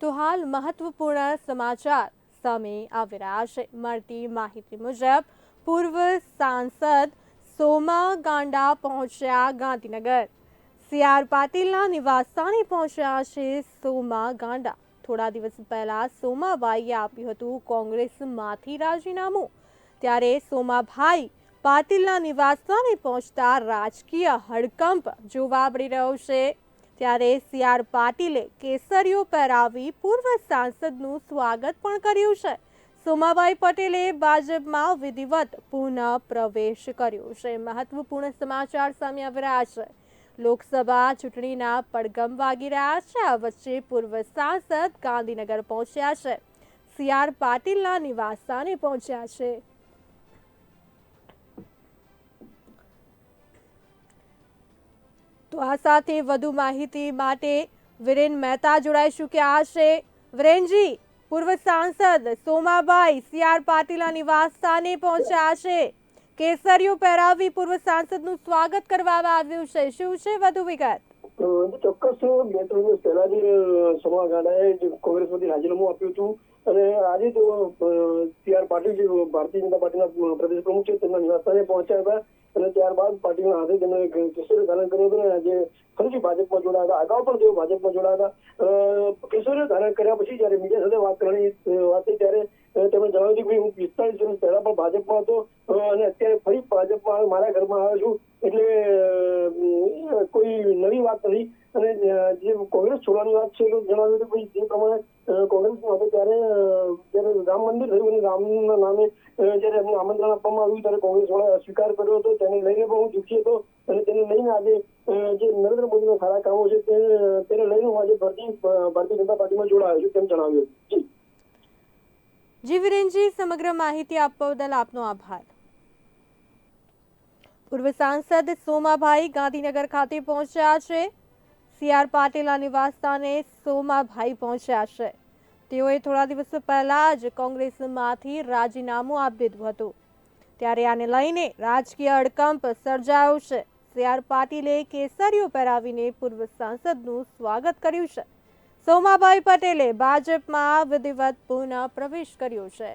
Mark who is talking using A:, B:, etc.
A: તો હાલ મહત્વપૂર્ણ સમાચાર. સામે આવી રહ્યા છે. મળતી માહિતી મુજબ, પૂર્વ સાંસદ સોમા ગાંડા પહોંચ્યા ગાંધીનગર. સી આર પાટીલના નિવાસસ્થાને પહોંચ્યા છે સોમા ગાંડા. થોડા દિવસ પહેલા સોમાભાઈએ આપ્યું હતું કોંગ્રેસમાંથી રાજીનામું. ત્યારે સોમાભાઈ પાટીલના નિવાસસ્થાને પહોંચતા રાજકીય હડકંપ જોવા મળી રહ્યો છે. ત્યારે સી આર પાટીલે કેસરીઓ પહેરાવી પૂર્વ સાંસદનું સ્વાગત પણ કર્યું છે. સોમાભાઈ પટેલે ભાજપમાં વિધિવત પુનઃ પ્રવેશ કર્યો છે. મહત્વપૂર્ણ સમાચાર સામે આવી રહ્યા છે. લોકસભા ચૂંટણીના પડગમ વાગી રહ્યા છે. આ વચ્ચે પૂર્વ સાંસદ ગાંધીનગર પહોંચ્યા છે. સી આર પાટીલના નિવાસસ્થાને પહોંચ્યા છે. તો આ સાથે વધુ માહિતી માટે વિરેન મહેતા જોડાઈ ચૂક્યા છે. વિરેનજી, પૂર્વ સાંસદ સોમાભાઈ સી આર પાટીલના નિવાસ સ્થાને પહોંચ્યા છે. કેસરીઓ પહેરાવી પૂર્વ સાંસદનું સ્વાગત કરવામાં આવ્યું છે. શું છે વધુ વિગત?
B: ચોક્કસ બે ત્રણ દિવસ પહેલા જ સમા ગાંડાએ કોંગ્રેસમાંથી રાજીનામું આપ્યું હતું. અને આજે તો સી આર પાટીલ જે ભારતીય જનતા પાર્ટીના પ્રદેશ પ્રમુખ છે, તેમના નિવાસસ્થાને પહોંચ્યા હતા. અને ત્યારબાદ પાર્ટીના હાથે તેમણે કેસરી ધારણ કર્યું હતું અને આજે ફરીથી ભાજપમાં જોડાયા હતા. અગાઉ પણ તેઓ ભાજપમાં જોડાયા હતા. અ, ધારણ કર્યા પછી જયારે મીડિયા સાથે વાત કરવાની વાત થઈ ત્યારે તેમણે જણાવ્યું હતું કે હું પિસ્તાળીસ વર્ષ પહેલા પણ ભાજપમાં હતો અને અત્યારે ફરી ભાજપમાં મારા ઘરમાં આવ્યો છું. એટલે કોઈ નવી વાત નથી. અને જે કોંગ્રેસ છોડવાની વાત છે એ જણાવ્યું હતું ભાઈ જે પ્રમાણે કોંગ્રેસ હતો ત્યારે જ્યારે રામ મંદિર થયું અને રામના નામે જ્યારે એમને આમંત્રણ આપવામાં આવ્યું ત્યારે કોંગ્રેસ વાળા સ્વીકાર કર્યો હતો, તેને લઈને પણ હું દુઃખી હતો અને તેને લઈને આજે જે નરેન્દ્ર મોદીના સારા કામો છે તેને લઈને હું આજે ભારતીય ભારતીય જનતા પાર્ટીમાં જોડાયો છું તેમ જણાવ્યું. જી.
A: જી વિરેનજી, સમગ્ર માહિતી આપવા બદલ આપનો આભાર. પૂર્વ સાંસદ સોમાભાઈ ગાંધીનગર ખાતે પહોંચ્યા છે. સી આર પાટીલના નિવાસસ્થાને સોમાભાઈ પહોંચ્યા છે. તેઓએ થોડા દિવસો પહેલા જ કોંગ્રેસમાંથી રાજીનામું આપી દીધું હતું. ત્યારે આને લઈને રાજકીય અડકંપ સર્જાયો છે. સી આર પાટીલે કેસરીઓ પહેરાવીને પૂર્વ સાંસદનું સ્વાગત કર્યું છે. સોમાભાઈ પટેલે ભાજપમાં વિધિવત પુનઃ પ્રવેશ કર્યો છે.